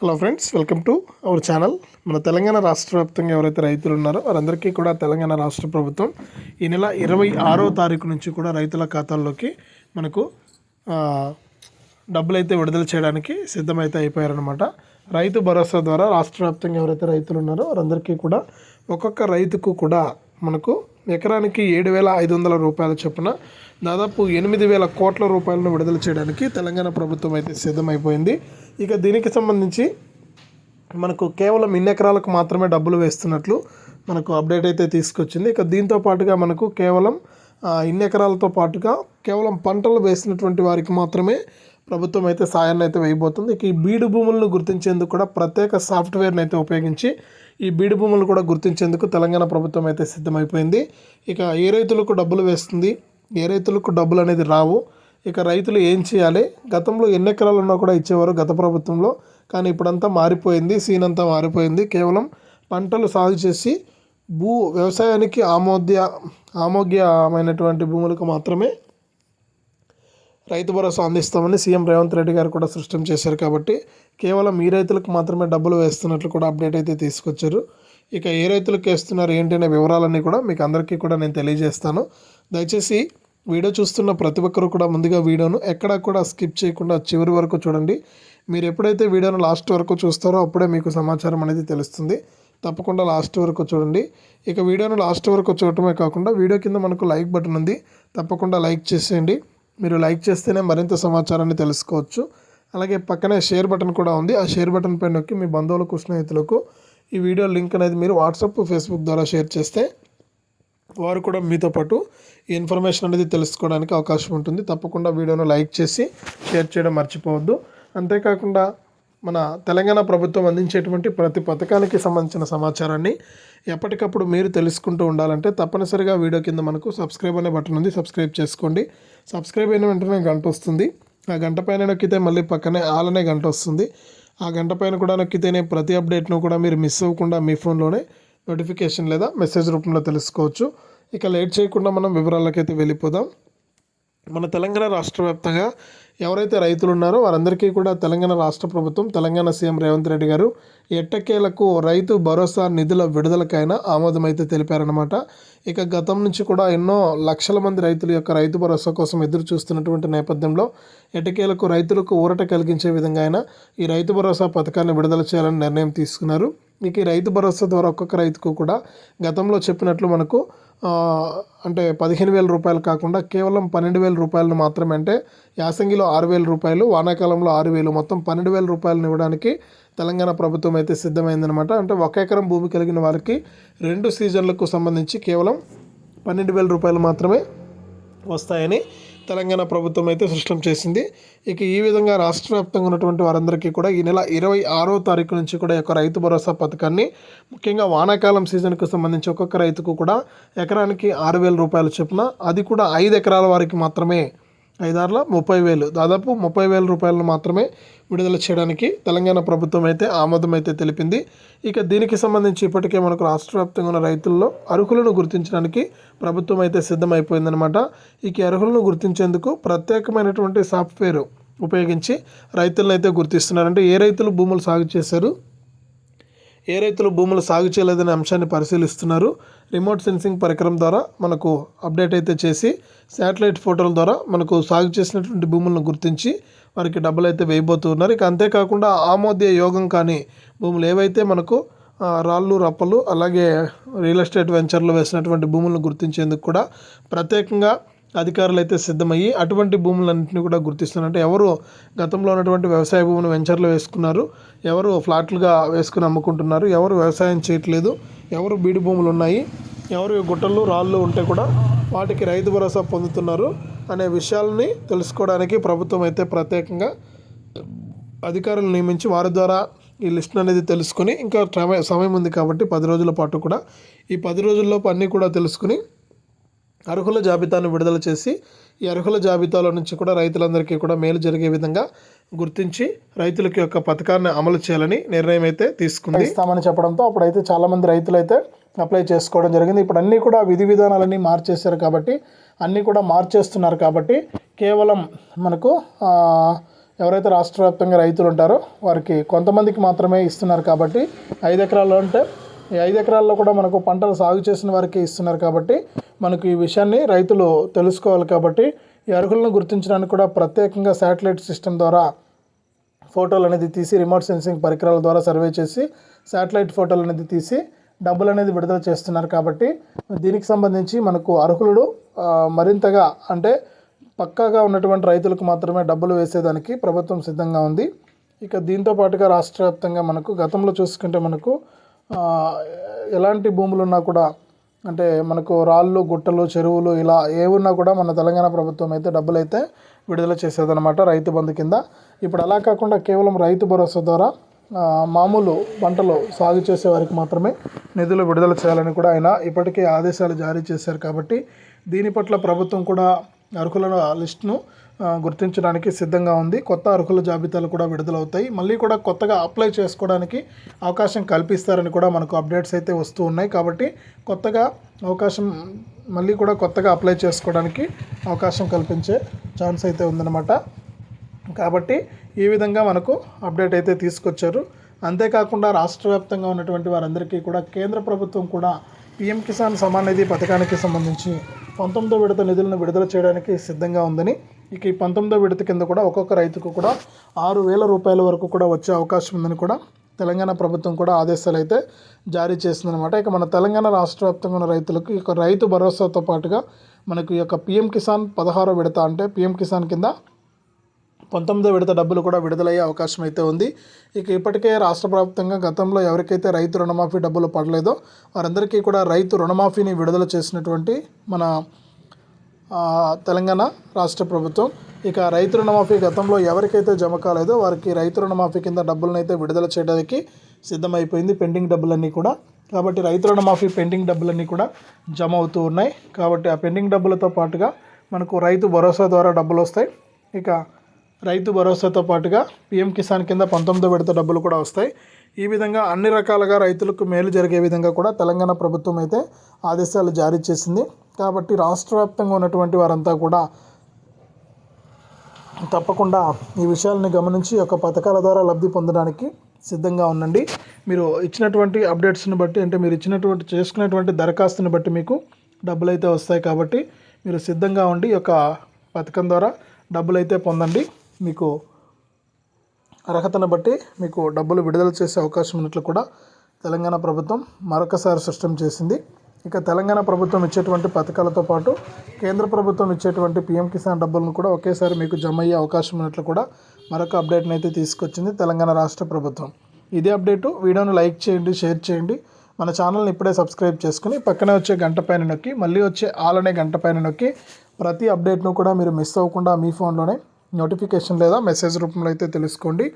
Hello friends welcome to our channel. మన తెలంగాణ రాష్ట్ర వ్యాప్తంగా ఎవరైతే రైతులు ఉన్నారో వారందరికీ కూడా తెలంగాణ రాష్ట్ర ప్రభుత్వం ఈ నెల ఇరవై ఆరో తారీఖు నుంచి కూడా రైతుల ఖాతాల్లోకి మనకు డబ్బులైతే డబ్బులు అయితే విడుదల చేయడానికి సిద్ధమైతే అయిపోయారనమాట రైతు భరోసా ద్వారా రాష్ట్ర వ్యాప్తంగా ఎవరైతే రైతులు ఉన్నారో వారందరికీ కూడా ఒక్కొక్క రైతుకు కూడా మనకు ఎకరానికి ఏడు వేల ఐదు వందల రూపాయల చొప్పున దాదాపు ఎనిమిది వేల కోట్ల రూపాయలను విడుదల చేయడానికి తెలంగాణ ప్రభుత్వం అయితే సిద్ధమైపోయింది. ఇక దీనికి సంబంధించి మనకు కేవలం ఇన్ని ఎకరాలకు మాత్రమే డబ్బులు వేస్తున్నట్లు మనకు అప్డేట్ అయితే తీసుకొచ్చింది. ఇక దీంతో పాటుగా మనకు కేవలం ఇన్ని ఎకరాలతో పాటుగా కేవలం పంటలు వేసినటువంటి వారికి మాత్రమే ప్రభుత్వం అయితే సాయాన్ని అయితే వేయబోతుంది. ఇక ఈ బీడు భూములను గుర్తించేందుకు కూడా ప్రత్యేక సాఫ్ట్వేర్ని అయితే ఉపయోగించి ఈ బీడు భూములు కూడా గుర్తించేందుకు తెలంగాణ ప్రభుత్వం అయితే సిద్ధమైపోయింది. ఇక ఏ రైతులకు డబ్బులు వేస్తుంది? ఏ రైతులకు డబ్బులు అనేది రావు. ఇక రైతులు ఏం చేయాలి? గతంలో ఎన్ని ఎకరాలు ఉన్నా కూడా ఇచ్చేవారు గత ప్రభుత్వంలో. కానీ ఇప్పుడంతా మారిపోయింది. సీన్ అంతా మారిపోయింది. కేవలం పంటలు సాగు చేసి భూ వ్యవసాయానికి ఆమోద్య ఆమోగ్యమైనటువంటి భూములకు మాత్రమే రైతు భరోసా అందిస్తామని సీఎం రేవంత్ రెడ్డి గారు కూడా సృష్టం చేశారు కాబట్టి కేవలం ఈ రైతులకు మాత్రమే డబ్బులు వేస్తున్నట్లు కూడా అప్డేట్ అయితే తీసుకొచ్చారు. ఇక ఏ రైతులకు వేస్తున్నారు ఏంటి అనే వివరాలన్నీ కూడా మీకు అందరికీ కూడా నేను తెలియజేస్తాను. దయచేసి వీడియో చూస్తున్న ప్రతి ఒక్కరు కూడా ముందుగా వీడియోను ఎక్కడా కూడా స్కిప్ చేయకుండా చివరి వరకు చూడండి. మీరు ఎప్పుడైతే వీడియోను లాస్ట్ వరకు చూస్తారో అప్పుడే మీకు సమాచారం అనేది తెలుస్తుంది. తప్పకుండా లాస్ట్ వరకు చూడండి. ఇక వీడియోను లాస్ట్ వరకు చూడటమే కాకుండా వీడియో కింద మనకు లైక్ బటన్ ఉంది. తప్పకుండా లైక్ చేసేయండి. మీరు లైక్ చేస్తేనే మరింత సమాచారాన్ని తెలుసుకోవచ్చు. అలాగే పక్కనే షేర్ బటన్ కూడా ఉంది. ఆ షేర్ బటన్ పైన నొక్కి మీ బంధువులకు స్నేహితులకు ఈ వీడియో లింక్ అనేది మీరు వాట్సాప్ ఫేస్బుక్ ద్వారా షేర్ చేస్తే వారు కూడా మీతో పాటు ఈ ఇన్ఫర్మేషన్ అనేది తెలుసుకోవడానికి అవకాశం ఉంటుంది. తప్పకుండా వీడియోను లైక్ చేసి షేర్ చేయడం మర్చిపోవద్దు. అంతేకాకుండా మన తెలంగాణ ప్రభుత్వం అందించేటువంటి ప్రతి పథకానికి సంబంధించిన సమాచారాన్ని ఎప్పటికప్పుడు మీరు తెలుసుకుంటూ ఉండాలంటే తప్పనిసరిగా వీడియో కింద మనకు సబ్స్క్రైబ్ అనే బటన్ ఉంది. సబ్స్క్రైబ్ చేసుకోండి. సబ్స్క్రైబ్ అయిన వెంటనే గంట వస్తుంది. ఆ గంట పైన నొక్కితే మళ్ళీ పక్కనే ఆల్ అనే గంట వస్తుంది. ఆ గంట పైన కూడా నొక్కితేనే ప్రతి అప్డేట్ను కూడా మీరు మిస్ అవ్వకుండా మీ ఫోన్లోనే నోటిఫికేషన్ లేదా మెసేజ్ రూపంలో తెలుసుకోవచ్చు. ఇక లేట్ చేయకుండా మనం వివరాలకైతే వెళ్ళిపోదాం. మన తెలంగాణ రాష్ట్ర వ్యాప్తంగా ఎవరైతే రైతులు ఉన్నారో వారందరికీ కూడా తెలంగాణ రాష్ట్ర ప్రభుత్వం తెలంగాణ సీఎం రేవంత్ రెడ్డి గారు ఎట్టకేలకు రైతు భరోసా నిధుల విడుదలకైనా ఆమోదమైతే తెలిపారనమాట ఇక గతం నుంచి కూడా ఎన్నో లక్షల మంది రైతుల యొక్క రైతు భరోసా కోసం ఎదురు చూస్తున్నటువంటి నేపథ్యంలో ఎట్టకేలకు రైతులకు ఊరట కలిగించే విధంగా అయినా ఈ రైతు భరోసా పథకాన్ని విడుదల చేయాలని నిర్ణయం తీసుకున్నారు. ఇక ఈ రైతు భరోసా ద్వారా ఒక్కొక్క రైతుకు కూడా గతంలో చెప్పినట్లు మనకు అంటే పదిహేను వేల రూపాయలు కాకుండా కేవలం పన్నెండు వేల రూపాయలను మాత్రమే అంటే యాసంగిలో ఆరు వేల రూపాయలు వానాకాలంలో ఆరు వేలు. మొత్తం పన్నెండు వేల రూపాయలను ఇవ్వడానికి తెలంగాణ ప్రభుత్వం అయితే సిద్ధమైందనమాట అంటే ఒక ఎకరం భూమి కలిగిన వారికి రెండు సీజన్లకు సంబంధించి కేవలం పన్నెండు వేల రూపాయలు మాత్రమే వస్తాయని తెలంగాణ ప్రభుత్వం అయితే స్పష్టం చేసింది. ఇక ఈ విధంగా రాష్ట్ర వ్యాప్తంగా ఉన్నటువంటి వారందరికీ కూడా ఈ నెల ఇరవై ఆరో తారీఖు నుంచి కూడా యొక్క రైతు భరోసా పథకాన్ని ముఖ్యంగా వానాకాలం సీజన్కు సంబంధించి ఒక్కొక్క రైతుకు కూడా ఎకరానికి ఆరు వేల రూపాయల చొప్పున అది కూడా ఐదు ఎకరాల వారికి మాత్రమే ఐదారుల ముప్పై వేలు దాదాపు ముప్పై వేల రూపాయలను మాత్రమే విడుదల చేయడానికి తెలంగాణ ప్రభుత్వం అయితే ఆమోదం అయితే తెలిపింది. ఇక దీనికి సంబంధించి ఇప్పటికే మనకు రాష్ట్ర వ్యాప్తంగా ఉన్న రైతుల్లో అర్హులను గుర్తించడానికి ప్రభుత్వం అయితే సిద్ధమైపోయిందనమాట ఇక ఈ అర్హులను గుర్తించేందుకు ప్రత్యేకమైనటువంటి సాఫ్ట్వేర్ ఉపయోగించి రైతులను అయితే గుర్తిస్తున్నారంటే ఏ రైతులు భూములు సాగు చేశారు ఏ రైతులు భూములు సాగు చేయలేదనే అంశాన్ని పరిశీలిస్తున్నారు. రిమోట్ సెన్సింగ్ పరికరం ద్వారా మనకు అప్డేట్ అయితే చేసి శాటిలైట్ ఫోటోల ద్వారా మనకు సాగు చేసినటువంటి భూములను గుర్తించి వారికి డబ్బులు అయితే వేయబోతున్నారు ఇక అంతేకాకుండా ఆమోద్య యోగం కానీ భూములు ఏవైతే మనకు రాళ్ళు రప్పలు అలాగే రియల్ ఎస్టేట్ వెంచర్లు వేసినటువంటి భూములను గుర్తించేందుకు కూడా ప్రత్యేకంగా అధికారులు అయితే సిద్ధమయ్యి అటువంటి భూములన్నింటినీ కూడా గుర్తిస్తున్నారు. అంటే ఎవరు గతంలో ఉన్నటువంటి వ్యవసాయ భూములు వెంచర్లు వేసుకున్నారు ఎవరు ఫ్లాట్లుగా వేసుకుని అమ్ముకుంటున్నారు ఎవరు వ్యవసాయం చేయట్లేదు ఎవరు బీడు భూములు ఉన్నాయి ఎవరు గుట్టలు రాళ్ళు ఉంటే కూడా వాటికి రైతు భరోసా పొందుతున్నారు అనే విషయాలని తెలుసుకోవడానికి ప్రభుత్వం అయితే ప్రత్యేకంగా అధికారులు నియమించి వారి ద్వారా ఈ లిస్ట్ అనేది తెలుసుకుని ఇంకా సమయ- సమయం ఉంది కాబట్టి పది రోజుల పాటు కూడా. ఈ పది రోజుల్లోపు అన్నీ కూడా తెలుసుకుని అర్హుల జాబితాను విడుదల చేసి ఈ అర్హుల జాబితాలో నుంచి కూడా రైతులందరికీ కూడా మేలు జరిగే విధంగా గుర్తించి రైతులకి యొక్క పథకాన్ని అమలు చేయాలని నిర్ణయం అయితే తీసుకుంది. ఇస్తామని చెప్పడంతో అప్పుడైతే చాలామంది రైతులైతే రైతులు అయితే అప్లై చేసుకోవడం జరిగింది. ఇప్పుడు అన్నీ కూడా విధి విధానాలన్నీ మార్చేశారు కాబట్టి అన్నీ కూడా మార్చేస్తున్నారు కాబట్టి కేవలం మనకు ఎవరైతే రాష్ట్ర వ్యాప్తంగా రైతులు ఉంటారో వారికి కొంతమందికి మాత్రమే ఇస్తున్నారు కాబట్టి ఐదు ఎకరాలు అంటే ఈ ఐదు ఎకరాల్లో కూడా మనకు పంటలు సాగు చేసిన వారికి ఇస్తున్నారు కాబట్టి మనకు ఈ విషయాన్ని రైతులు తెలుసుకోవాలి కాబట్టి ఈ అర్హులను గుర్తించడానికి కూడా ప్రత్యేకంగా శాటిలైట్ సిస్టమ్ ద్వారా ఫోటోలు అనేది తీసి రిమోట్ సెన్సింగ్ పరికరాల ద్వారా సర్వే చేసి శాటిలైట్ ఫోటోలు అనేది తీసి డబ్బులు అనేది విడుదల చేస్తున్నారు కాబట్టి దీనికి సంబంధించి మనకు అర్హులు మరింతగా అంటే పక్కాగా ఉన్నటువంటి రైతులకు మాత్రమే డబ్బులు వేసేదానికి ప్రభుత్వం సిద్ధంగా ఉంది. ఇక దీంతో పాటుగా రాష్ట్ర వ్యాప్తంగా మనకు గతంలో చూసుకుంటే మనకు ఎలాంటి భూములు ఉన్నా కూడా అంటే మనకు రాళ్ళు గుట్టలు చెరువులు ఇలా ఏవున్నా కూడా మన తెలంగాణ ప్రభుత్వం అయితే డబ్బులు అయితే విడుదల చేసేదన్నమాట రైతు బంధు కింద. ఇప్పుడు అలా కాకుండా కేవలం రైతు భరోసా ద్వారా మామూలు పంటలు సాగు చేసే వారికి మాత్రమే నిధులు విడుదల చేయాలని కూడా ఆయన ఇప్పటికే ఆదేశాలు జారీ చేశారు కాబట్టి దీని పట్ల ప్రభుత్వం కూడా అర్హుల లిస్టును గుర్తించడానికి సిద్ధంగా ఉంది. కొత్త అర్హుల జాబితాలు కూడా విడుదలవుతాయి. మళ్ళీ కూడా కొత్తగా అప్లై చేసుకోవడానికి అవకాశం కల్పిస్తారని కూడా మనకు అప్డేట్స్ అయితే వస్తూ ఉన్నాయి. కాబట్టి కొత్తగా అవకాశం మళ్ళీ కూడా కొత్తగా అప్లై చేసుకోవడానికి అవకాశం కల్పించే ఛాన్స్ అయితే ఉందన్నమాట. కాబట్టి ఈ విధంగా మనకు అప్డేట్ అయితే తీసుకొచ్చారు. అంతేకాకుండా రాష్ట్ర వ్యాప్తంగా ఉన్నటువంటి వారందరికీ కూడా కేంద్ర ప్రభుత్వం కూడా పిఎం కిసాన్ సమాన్ నిధి పథకానికి సంబంధించి పంతొమ్మిదో విడత నిధులను విడుదల చేయడానికి సిద్ధంగా ఉందని ఇక ఈ పంతొమ్మిదో విడత కింద కూడా ఒక్కొక్క రైతుకు కూడా ఆరు వేల రూపాయల వరకు కూడా వచ్చే అవకాశం ఉందని కూడా తెలంగాణ ప్రభుత్వం కూడా ఆదేశాలు అయితే జారీ చేసిందనమాట ఇక మన తెలంగాణ రాష్ట్ర వ్యాప్తంగా ఉన్న రైతులకు ఈ యొక్క రైతు భరోసాతో పాటుగా మనకు ఈ యొక్క పిఎం కిసాన్ పదహారో విడత అంటే పిఎం కిసాన్ కింద పంతొమ్మిదో విడత డబ్బులు కూడా విడుదలయ్యే అవకాశం అయితే ఉంది. ఇక ఇప్పటికే రాష్ట్ర వ్యాప్తంగా గతంలో ఎవరికైతే రైతు రుణమాఫీ డబ్బులు పడలేదో వారందరికీ కూడా రైతు రుణమాఫీని విడుదల చేసినటువంటి మన తెలంగాణ రాష్ట్ర ప్రభుత్వం. ఇక రైతు రుణమాఫీ గతంలో ఎవరికైతే జమ కాలేదో వారికి రైతు రుణమాఫీ కింద డబ్బులను అయితే విడుదల చేయడానికి సిద్ధమైపోయింది పెండింగ్ డబ్బులన్నీ కూడా. కాబట్టి రైతు రుణమాఫీ పెండింగ్ డబ్బులన్నీ కూడా జమ అవుతూ ఉన్నాయి. కాబట్టి ఆ పెండింగ్ డబ్బులతో పాటుగా మనకు రైతు భరోసా ద్వారా డబ్బులు వస్తాయి. ఇక రైతు భరోసాతో పాటుగా పిఎం కిసాన్ కింద పంతొమ్మిదో విడత డబ్బులు కూడా వస్తాయి. ఈ విధంగా అన్ని రకాలుగా రైతులకు మేలు జరిగే విధంగా కూడా తెలంగాణ ప్రభుత్వం అయితే ఆదేశాలు జారీ చేసింది. కాబట్టి రాష్ట్ర వ్యాప్తంగా ఉన్నటువంటి వారంతా కూడా తప్పకుండా ఈ విషయాలని గమనించి ఒక పథకాల ద్వారా లబ్ధి పొందడానికి సిద్ధంగా ఉండండి. మీరు ఇచ్చినటువంటి అప్డేట్స్ని బట్టి అంటే మీరు ఇచ్చినటువంటి చేసుకునేటువంటి దరఖాస్తుని బట్టి మీకు డబ్బులు అయితే వస్తాయి కాబట్టి మీరు సిద్ధంగా ఉండి ఒక పథకం ద్వారా డబ్బులు అయితే పొందండి. మీకు అర్హతను బట్టి మీకు డబ్బులు విడుదల చేసే అవకాశం ఉన్నట్లు కూడా తెలంగాణ ప్రభుత్వం మరొకసారి స్పష్టం చేసింది. ఇక తెలంగాణ ప్రభుత్వం ఇచ్చేటువంటి పథకాలతో పాటు కేంద్ర ప్రభుత్వం ఇచ్చేటువంటి పీఎం కిసాన్ డబ్బులను కూడా ఒకేసారి మీకు జమ అయ్యే అవకాశం ఉన్నట్లు కూడా మరొక అప్డేట్ని అయితే తీసుకొచ్చింది తెలంగాణ రాష్ట్ర ప్రభుత్వం. ఇదే అప్డేటు వీడియోను లైక్ చేయండి షేర్ చేయండి. మన ఛానల్ని ఇప్పుడే సబ్స్క్రైబ్ చేసుకుని పక్కనే వచ్చే గంట పైన నొక్కి మళ్ళీ వచ్చే ఆల్ అనే గంట పైన నొక్కి ప్రతి అప్డేట్ను కూడా మీరు మిస్ అవ్వకుండా మీ ఫోన్లోనే నోటిఫికేషన్ లేదా మెసేజ్ రూపంలో అయితే తెలుసుకోండి.